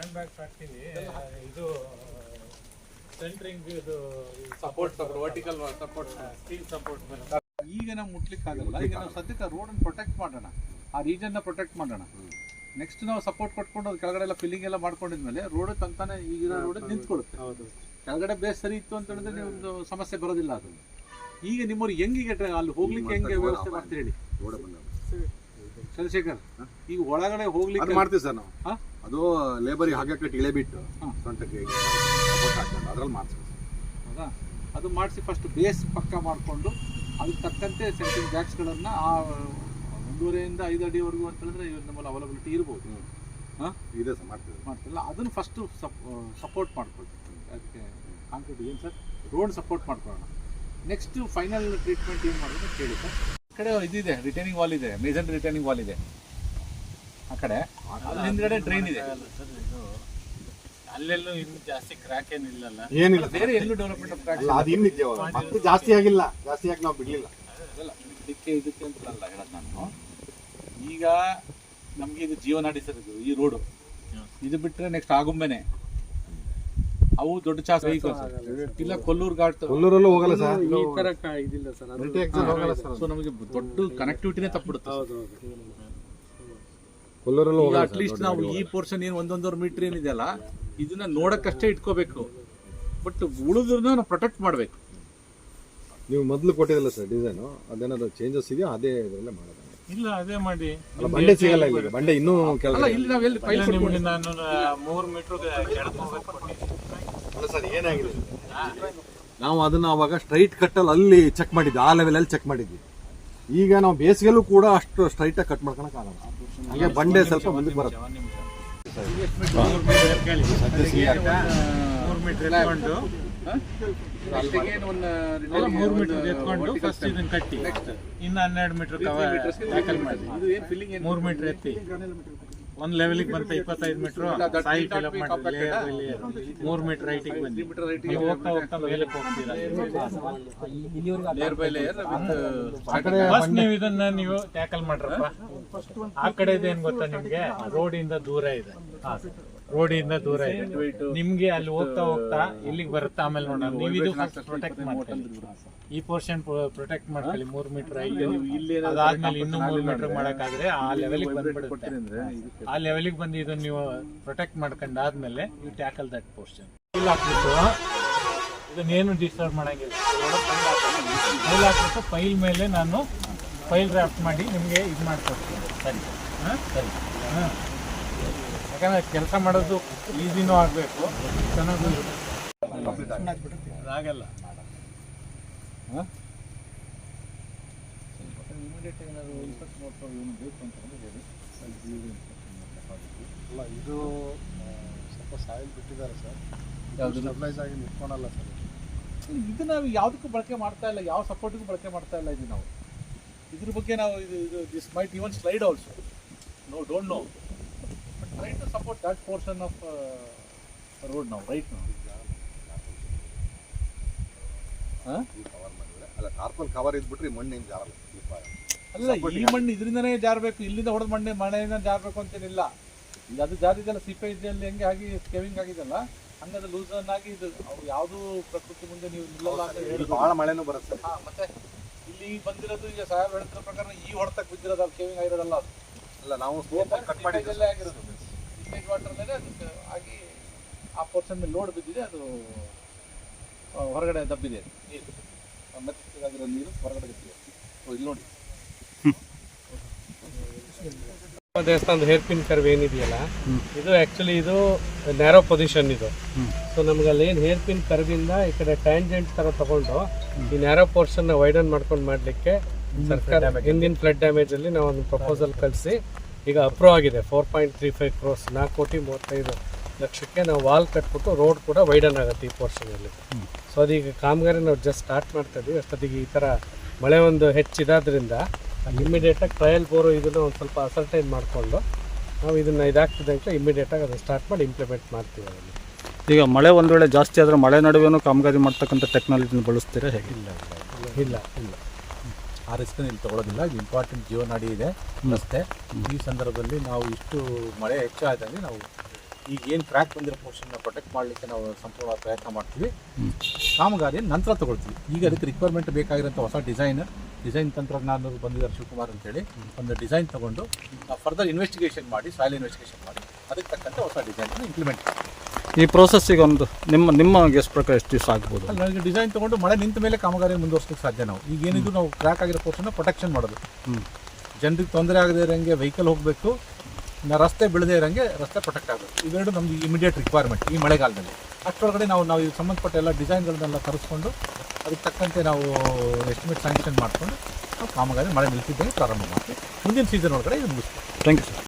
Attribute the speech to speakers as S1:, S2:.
S1: Stand ಇದು centring ಇದು
S2: support vertical support
S1: steel support
S2: ಈಗ ನಾವು ಮುಟ್ಲಿಕ್ಕೆ ಆಗಲ್ಲ. ಈಗ ನಾವು ಸದ್ಯಕ್ಕೆ ರೋಡನ್ನು ಪ್ರೊಟೆಕ್ಟ್ ಮಾಡೋಣ. ಆ ರೀಜನ್ನ ಪ್ರೊಟೆಕ್ಟ್ ಮಾಡೋಣ. ನೆಕ್ಸ್ಟ್ ನಾವು ಸಪೋರ್ಟ್ ಕೊಟ್ಕೊಂಡು ಅದು ಕೆಳಗಡೆ ಎಲ್ಲ ಫಿಲ್ಲಿಂಗ್ ಎಲ್ಲ ಮಾಡ್ಕೊಂಡಿದ್ಮೇಲೆ ರೋಡ್ ತಂತಾನೆ ಈಗಿರೋ ರೋಡ್ ನಿಂತ್ಕೊಡುತ್ತೆ
S1: ಹೌದು.
S2: ಕೆಳಗಡೆ ಬೇಸ್ ಸರಿ ಇತ್ತು ಅಂತ ಹೇಳಿದ್ರೆ ನೀವು ಸಮಸ್ಯೆ ಬರೋದಿಲ್ಲ ಅದು. ಈಗ ನಿಮ್ಮವ್ರು ಹೆಂಗಿಗೆ ಅಲ್ಲಿ ಹೋಗ್ಲಿಕ್ಕೆ ಹೆಂಗೆ ವ್ಯವಸ್ಥೆ ಮಾಡ್ತೀರಿ ಹೇಳಿ? ಚಂದ್ರಶೇಖರ್ ಈಗ ಒಳಗಡೆ
S3: ಹೋಗ್ಲಿ
S2: ಹೋಗ್ಲಿಕ್ಕೆ
S3: ಮಾಡ್ತೀವಿ ಸರ್ ನಾವು? ಅದು ಲೇಬರ್ ಹಾಗೆ ಇಳೆ ಬಿಟ್ಟು. ಸೊಂಟಕ್ಕೆ ಅದ್ರಲ್ಲಿ ಮಾಡ್ತೀವಿ
S2: ಹೌದಾ? ಅದು ಮಾಡಿಸಿ ಫಸ್ಟ್ ಬೇಸ್ ಪಕ್ಕ ಮಾಡಿಕೊಂಡು ಅದಕ್ಕೆ ತಕ್ಕಂತೆ ಸೆಂಟಿಂಗ್ ಬ್ಯಾಗ್ಸ್ಗಳನ್ನು ಆ ಒಂದೂವರೆಯಿಂದ ಐದು ಅಡಿವರೆಗೂ ಅಂತ ಹೇಳಿದ್ರೆ ಇವ್ರ ನಮ್ಮಲ್ಲಿ ಅವೈಲಬಿಲಿಟಿ ಇರ್ಬೋದು. ಹಾಂ?
S3: ಇದೆ ಸರ್ ಮಾಡ್ತೀವಿ
S2: ಮಾಡ್ತಿಲ್ಲ ಅದನ್ನು ಫಸ್ಟು ಸಪೋರ್ಟ್ ಮಾಡ್ಕೊಳ್ತೀವಿ ಅದಕ್ಕೆ ಕಾಂಕ್ರೀಟ್ ಏನು ಸರ್? ರೋಡ್ ಸಪೋರ್ಟ್ ಮಾಡ್ಕೊಳ್ಳೋಣ. ನೆಕ್ಸ್ಟ್ ಫೈನಲ್ ಟ್ರೀಟ್ಮೆಂಟ್ ಏನು ಮಾಡೋದು ಕೇಳಿ ಸರ್. ಕಡೆ ಇದಿದೆ ರಿಟರ್ನಿಂಗ್ ವಾಲ್ ಇದೆ ಮೇಜರ್ ರಿಟರ್ನಿಂಗ್ ವಾಲ್ ಇದೆ. ಆ ಕಡೆ ಅಲ್ಲಿ ಹಿಂದ್ಗಡೆ ಡ್ರೈನ್ ಇದೆ.
S1: ಸರ್ ಇದು ಅಲ್ಲೆಲ್ಲೂ ಇನ್ನು ಜಾಸ್ತಿ ಕ್ರ್ಯಾಕ್ ಏನಿಲ್ಲಲ್ಲ
S3: ಏನಿಲ್ಲ.
S2: ಬೇರೆ ಎಲ್ಲೂ ಡೆವಲಪ್ಮೆಂಟ್ ಆಫ್
S3: ಅಲ್ಲ ಅದು ಇನ್ನಿದ್ದೇವ ಮತ್ತೆ ಜಾಸ್ತಿ ಆಗಿಲ್ಲ. ಜಾಸ್ತಿ ಆಗಿ ನಾವು ಬಿಡಲಿಲ್ಲ?
S2: ಇದಕ್ಕೆ ಇದಕ್ಕೆ ಅಂತಲ್ಲ ಹೇಳೋದು ನಾನು. ಈಗ ನಮಗೆ ಇದು ಜೀವನಾಡಿ ಸರ್ ಇದು ಈ ರೋಡು ಇದು ಬಿಟ್ಟರೆ ನೆಕ್ಸ್ಟ್ ಆಗುಂಬೆನೆ. ಅವು ದೊಡ್ಡ ಚಾಸ್ ಇಲ್ಲ ಕೊಲ್ಲೂರು ಘಾಟ್
S3: ಕೊಲ್ಲೂರಲ್ಲೂ ಹೋಗಲ್ಲ ಸರ್.
S1: ಈ ತರ ಕ- ಇದಿಲ್ಲ ಸರ್ ಅದು
S3: ಮಲ್ಟಿ ಎಕ್ಸಲ್ ಹೋಗಲ್ಲ ಸರ್.
S2: ಸೊ ನಮಗೆ ದೊಡ್ಡ ಕನೆಕ್ಟಿವಿಟಿನೇ ತಪ್ಪಿಡುತ್ತೆ
S3: ಕೊಲ್ಲೂರಲ್ಲೂ
S2: ಈಗ
S3: ಹೋಗಲ್ಲ
S2: ಅಟ್ಲೀಸ್ಟ್ ನಾವು ಈ ಪೋರ್ಷನ್ ಏನು ಒಂದೊಂದೂವರೆ ಮೀಟರ್ ಏನಿದೆಯಲ್ಲ ಇದನ್ನ ನೋಡಕ್ಕಷ್ಟೇ ಇಟ್ಕೋಬೇಕು. ಬಟ್ ಉಳಿದ್ರನ್ನ ನಾವು ಪ್ರೊಟೆಕ್ಟ್ ಮಾಡಬೇಕು.
S3: ನೀವು ಮೊದಲು ಕೊಟ್ಟಿದ್ದಲ್ಲ ಸರ್ ಡಿಸೈನು ಅದೇನಾದ್ರು ಚೇಂಜಸ್ ಇದೆಯಾ? ಅದೇ ಇದರಲ್ಲೇ ಮಾಡೋದು?
S1: ಇಲ್ಲ ಅದೇ ಮಾಡಿ.
S3: ಅಲ್ಲ ಬಂಡೆ ಸಿಗಲ್ಲ ಇಲ್ಲಿ ಬಂಡೆ ಇನ್ನೂ
S2: ಅಲ್ಲ
S3: ಕೆಳಗಡೆ
S2: ಇಲ್ಲಿ ನಾವು ಎಲ್ಲಿ ಫೈಲ್
S1: ನಿಮ್ಗೆ ನಾನು ಮೂರು ಮೀಟರ್
S3: ಸರ್ ಏನಾಗಿದೆ? ನಾವು ಅದನ್ನ ಅವಾಗ ಸ್ಟ್ರೈಟ್ ಕಟ್ಟಲ್ಲಿ ಅಲ್ಲಿ ಚೆಕ್ ಮಾಡಿದ್ವಿ ಆ ಲೆವೆಲಲ್ಲಿ ಚೆಕ್ ಮಾಡಿದ್ವಿ. ಈಗ ನಾವು ಬೇಸಿಗೆಲ್ಲೂ ಕೂಡ ಅಷ್ಟು ಸ್ಟ್ರೈಟ್ ಆಗಿ ಕಟ್ ಮಾಡ್ಕೊಳಕ್ ಆಗಲ್ಲ. ಹಾಗೆ ಬಂಡೆ ಸ್ವಲ್ಪ ಮುಂದಕ್ಕೆ ಬರುತ್ತೆ.
S1: ಮೂರು ಮೀಟರ್ ಎತ್ಕೊಂಡು ಅಲ್ಲ ಮೂರು ಮೀಟರ್ ಎತ್ಕೊಂಡು ಫಸ್ಟ್ ಇದನ್ನ ಕಟ್ಟಿ. ಇನ್ನ ಹನ್ನೆರಡು ಮೀಟರ್ ಟ್ಯಾಕಲ್ ಮಾಡಿ. ಮೂರು ಮೀಟರ್ ಎತ್ತಿ. ಒಂದ್ ಲೆವೆಲ್ ಬಂತ ಇಪ್ಪತ್ತೈದು ಮೀಟರ್ ಸಾಯಿ ಫಿಲಪ್ ಮಾಡಿ ಮೂರು ಮೀಟರ್ ರೈಟಿಗೆ ಬಂದಿ ನೀವು ಹೋಗ್ತಾ ಹೋಗ್ತಾ ಮೇಲಕ್ಕೆ ಹೋಗ್ತೀರಾ?
S2: ಲೇಯರ್ ಬೈ ಲೇಯರ್
S1: ಫಸ್ಟ್ ನೀವು ಇದನ್ನ ನೀವು ಟ್ಯಾಕಲ್ ಮಾಡ್ರಪ್ಪ. ಆ ಕಡೆ ಏನ್ ಗೊತ್ತಾ ನಿಮ್ಗೆ? ರೋಡ್ ಇಂದ. ದೂರ ಇದೆ ರೋಡ್ ಇಂದ ದೂರ ಇದೆ. ನಿಮ್ಗೆ ಅಲ್ಲಿ ಹೋಗ್ತಾ ಹೋಗ್ತಾ ಇಲ್ಲಿಗೆ ಬರುತ್ತೆ. ಆಮೇಲೆ ನೋಡೋಣ. ನೀವು ಇದು ಪ್ರೊಟೆಕ್ಟ್ ಮಾಡ್ಕೊಳ್ಳಿ. ಈ ಪೋರ್ಷನ್ ಪ್ರೊಟೆಕ್ಟ್ ಮಾಡ್ಕೊಳ್ಳಿ. ಮೂರ್ ಮೀಟರ್ ಐದು ಅದಾದ್ಮೇಲೆ ಇನ್ನೂ ಮೂರ್ ಮೀಟರ್ ಮಾಡಕ್ಕಾದ್ರೆ ಆ ಲೆವೆಲ್ಗೆ ಬಂದ್ಬಿಡುತ್ತೆ. ಆ ಲೆವೆಲ್ಗೆ ಬಂದು ಇದನ್ನ ನೀವು ಪ್ರೊಟೆಕ್ಟ್ ಮಾಡ್ಕೊಂಡಾದ್ಮೇಲೆ ಯು ಟ್ಯಾಕಲ್ ದಟ್ ಪೋರ್ಷನ್ ಇಲ್ಲ ಹಾಕ್ಬಿಟ್ಟು ಇದನ್ನೇನು ಡಿಸ್ಟರ್ಬ್ ಮಾಡಂಗಿಲ್ಲ. ಫೈಲ್ ಹಾಕ್ಬಿಟ್ಟು ಫೈಲ್ ಮೇಲೆ ನಾನು ಫೈಲ್ ಡ್ರಾಫ್ಟ್ ಮಾಡಿ ನಿಮಗೆ ಇದು ಮಾಡ್ಕೊಡ್ತೀನಿ. ಸರಿ. ಹಾಂ? ಸರಿ. ಹಾಂ? ಯಾಕಂದ್ರೆ ಕೆಲಸ ಮಾಡೋದು ಈಸಿನೂ ಆಗಬೇಕು ಚೆನ್ನಾಗೂ ಆಗಲ್ಲ
S3: ಅಲ್ಲ ಇದು ಸ್ವಲ್ಪ ಸಾಯಿಲ್ ಬಿಟ್ಟಿದ್ದಾರೆ ಸರ್. ಸ್ಟೆಬ್ಲೈಸ್ ಆಗಿ ನಿಂತ್ಕೊಳಲ್ಲ ಸರ್.
S2: ಇದು ನಾವು ಯಾವುದಕ್ಕೂ ಬಳಕೆ ಮಾಡ್ತಾ ಇಲ್ಲ ಯಾವ ಸಪೋರ್ಟಿಗೂ ಬಳಕೆ ಮಾಡ್ತಾ ಇಲ್ಲ ಇದು ನಾವು. ಇದ್ರ ಬಗ್ಗೆ ನಾವು ಇದು ಇದು this might even slide also no don't know but to that portion of road ನಾವು ರೈಟ್ now. ಹಾಂ
S3: ಕವರ್ ಮಾಡಿದ್ರೆ ಅಲ್ಲ ಕಾರ್ಪಲ್ ಕವರ್ ಇದ್ಬಿಟ್ರೆ ಮಣ್ಣು ಏನು ಜಾರಲ್ಲ.
S2: ಅಲ್ಲ ಈ ಮಣ್ಣು ಇದರಿಂದನೇ ಜಾರಬೇಕು ಇಲ್ಲಿಂದ ಹೊಡೆದ ಮಣ್ಣೆ ಮನೆಯಿಂದ ಜಾರಬೇಕು ಅಂತೇನಿಲ್ಲ. ಈಗ ಅದು ಜಾರಿದೆಲ್ಲ ಸಿಪ್ಪೆ ಇದೆಯಲ್ಲಿ ಹೆಂಗೆ ಆಗಿ ಸ್ಕೇವಿಂಗ್ ಆಗಿದೆಲ್ಲ ಹಂಗದು ಲೂಸನ್ ಆಗಿ ಇದು ಅವ್ರು ಯಾವುದು ಪ್ರಕೃತಿ ಮುಂದೆ ನೀವು ನಿಲ್ಲಲ್ಲ ಅಂತ ಹೇಳಿ
S3: ಭಾಳ ಮಳೆನೂ ಬರುತ್ತೆ
S2: ಹಾಂ ಮತ್ತೆ ಇಲ್ಲಿ ಬಂದಿರೋದು ಈಗ ಸಾಹೇಬ್ ಹೇಳ್ತಿರೋ ಪ್ರಕಾರ ಈ ಹೊಡೆತಕ್ಕೆ ಬಿದ್ದಿರೋದು ಅಲ್ಲಿ ಕೇವಿಂಗ್ ಆಗಿರೋದಲ್ಲ ಅದು.
S3: ಅಲ್ಲ ನಾವು ಕಟ್
S2: ಮಾಡಿದ್ದೆಲ್ಲ ಆಗಿರೋದು. ಸೀಪೇಜ್ ವಾಟರ್ ಮೇಲೆ ಅದು ಆಗಿ ಆ ಪೋರ್ಷನ್ ಮೇಲೆ ಲೋಡ್ ಬಿದ್ದಿದೆ ಅದು ಹೊರಗಡೆ ದಬ್ಬಿದೆ. ನೀರು. ಮೆತ್ತಗಾಗಿರೋ ನೀರು ಹೊರಗಡೆ ಬಿದ್ದಿದೆ ಇಲ್ಲಿ ನೋಡಿ.
S4: ದೇವಸ್ಥಾನದ ಹೇರ್ ಪಿನ್ ಕರ್ವ್ ಏನಿದೆಯಲ್ಲ ಇದು ಆಕ್ಚುಲಿ ಇದು ನ್ಯಾರೋ ಪೊಸಿಷನ್ ಇದು. ಸೊ ನಮ್ಗೆ ಅಲ್ಲಿ ಏನು ಹೇರ್ ಪಿನ್ ಕರ್ವಿಂದ ಈ ಕಡೆ ಟ್ಯಾಂಜೆಂಟ್ ತರ ತಗೊಂಡು ಈ ನ್ಯಾರೋ ಪೋರ್ಷನ್ ವೈಡನ್ ಮಾಡ್ಕೊಂಡು ಮಾಡ್ಲಿಕ್ಕೆ ಸರ್ಕಾರ ಹಿಂದಿನ ಫ್ಲಡ್ ಡ್ಯಾಮೇಜಲ್ಲಿ ನಾವು ಒಂದು ಪ್ರಪೋಸಲ್ ಕಳಿಸಿ ಈಗ ಅಪ್ರೂವ್ ಆಗಿದೆ. Four point three five crores ನಾಲ್ಕು ಕೋಟಿ ಮೂವತ್ತೈದು ಲಕ್ಷಕ್ಕೆ ನಾವು ವಾಲ್ ಕಟ್ಬಿಟ್ಟು ರೋಡ್ ಕೂಡ ವೈಡನ್ ಆಗುತ್ತೆ ಈ ಪೋರ್ಷನಲ್ಲಿ ಸೊ ಅದೀಗ ಕಾಮಗಾರಿ ನಾವು ಜಸ್ಟ್ ಸ್ಟಾರ್ಟ್ ಮಾಡ್ತಾ ಇದ್ದೀವಿ ಅಷ್ಟೊತ್ತಿಗೆ ಈ ಥರ ಮಳೆ ಒಂದು ಹೆಚ್ಚಿದಾದ್ರಿಂದ ಇಮಿಡಿಯೇಟಾಗಿ ಟ್ರಯಲ್ ಬೋರು ಇದನ್ನು ಒಂದು ಸ್ವಲ್ಪ ಅಸರ್ಟೈನ್ ಮಾಡಿಕೊಂಡು ನಾವು ಇದನ್ನು ಇದಾಗ್ತಿದ್ದಂತೆ ಇಮಿಡಿಯೇಟಾಗಿ ಅದನ್ನು ಸ್ಟಾರ್ಟ್ ಮಾಡಿ ಇಂಪ್ಲಿಮೆಂಟ್ ಮಾಡ್ತೀವಿ ಅದನ್ನು.
S5: ಈಗ ಮಳೆ ಒಂದು ವೇಳೆ ಜಾಸ್ತಿ ಆದರೆ ಮಳೆ ನಡುವೆನೂ ಕಾಮಗಾರಿ ಮಾಡ್ತಕ್ಕಂಥ ಟೆಕ್ನಾಲಜಿನ ಬಳಸ್ತೀರಾ ಹೇಗೆ?
S2: ಇಲ್ಲ ಇಲ್ಲ
S4: ಇಲ್ಲ.
S2: ಆ ರಿಸ್ಕ್ ಇಲ್ಲಿ ತಗೊಳ್ಳೋದಿಲ್ಲ ಇದು ಇಂಪಾರ್ಟೆಂಟ್ ಜೀವನಾಡಿ ಇದೆ. ರಸ್ತೆ ಈ ಸಂದರ್ಭದಲ್ಲಿ ನಾವು ಇಷ್ಟು ಮಳೆ ಹೆಚ್ಚಾದಲ್ಲಿ ನಾವು ಈಗ ಏನು ಕ್ರ್ಯಾಕ್ ಬಂದಿರೋ ಪೋರ್ಷನ್ನ ಪ್ರೊಟೆಕ್ಟ್ ಮಾಡಲಿಕ್ಕೆ ನಾವು ಸಂಪೂರ್ಣ ಪ್ರಯತ್ನ ಮಾಡ್ತೀವಿ. ಕಾಮಗಾರಿ ನಂತರ ತಗೊಳ್ತೀವಿ. ಈಗ ಅದಕ್ಕೆ ರಿಕ್ವೈರ್ಮೆಂಟ್ ಬೇಕಾಗಿರೋಂಥ ಹೊಸ ಡಿಸೈನ್ ಡಿಸೈನ್ ತಂತ್ರಜ್ಞಾನ ಬಂದಿದ್ದಾರೆ ಶಿವಕುಮಾರ್ ಅಂತೇಳಿ. ಒಂದು ಡಿಸೈನ್ ತಗೊಂಡು ಫರ್ದರ್ ಇನ್ವೆಸ್ಟಿಗೇಷನ್ ಮಾಡಿ ಸಾಯಿಲ್ ಇನ್ವೆಸ್ಟಿಗೇಷನ್ ಮಾಡಿ, ಅದಕ್ಕೆ ತಕ್ಕಂತೆ ಹೊಸ ಡಿಸೈನ್ ಇಂಪ್ಲಿಮೆಂಟ್
S5: ಈ ಪ್ರೋಸೆಸ್ಸಿಗೆ ಒಂದು ನಿಮ್ಮ ನಿಮ್ಮ ಗೆಸ್ಟ್ ಪ್ರಕಾರ ಎಷ್ಟು ದಿವಸ ಆಗ್ಬೋದು?
S2: ಅಲ್ಲಿ ನನಗೆ ಡಿಸೈನ್ ತೊಗೊಂಡು ಮಳೆ ನಿಂತ ಮೇಲೆ ಕಾಮಗಾರಿ ಮುಂದುವರ್ಸಲಿಕ್ಕೆ ಸಾಧ್ಯ ನಾವು. ಈಗ ಏನಿದ್ರು ನಾವು ಕ್ರ್ಯಾಕ್ ಆಗಿರೋ ಪೋರ್ಷನ್ನ ಪ್ರೊಟೆಕ್ಷನ್ ಮಾಡೋದು. ಜನರಿಗೆ ತೊಂದರೆ ಆಗದೆ ಇರೋಂಗೆ ವೆಹಿಕಲ್ ಹೋಗಬೇಕು. ರಸ್ತೆ ಬೆಳೆದೇ ಇರೋಂಗೆ ರಸ್ತೆ ಪ್ರೊಟೆಕ್ಟ್ ಆಗಬೇಕು. ಇವೆರಡು ನಮ್ಗೆ ಇಮಿಡಿಯೇಟ್ ರಿಕ್ವೈರ್ಮೆಂಟ್ ಈ ಮಳೆಗಾಲದಲ್ಲಿ. ಅಷ್ಟರೊಳಗಡೆ ನಾವು ನಾವು ಇದಕ್ಕೆ ಸಂಬಂಧಪಟ್ಟ ಎಲ್ಲ ಡಿಸೈನ್ಗಳನ್ನೆಲ್ಲ ತರಿಸ್ಕೊಂಡು ಅದಕ್ಕೆ ತಕ್ಕಂತೆ ನಾವು ಎಸ್ಟಿಮೇಟ್ ಸ್ಯಾಂಕ್ಷನ್ ಮಾಡಿಕೊಂಡು ನಾವು ಕಾಮಗಾರಿ ಮಳೆ ನಿಲ್ತಿದ್ದಂಗೆ ಪ್ರಾರಂಭ ಮಾಡ್ತೀವಿ. ಮುಂದಿನ ಸೀಸನ್ ಒಳಗಡೆ ಇದು ಮುಗಿಸ್ತೀವಿ.
S5: Thank you sir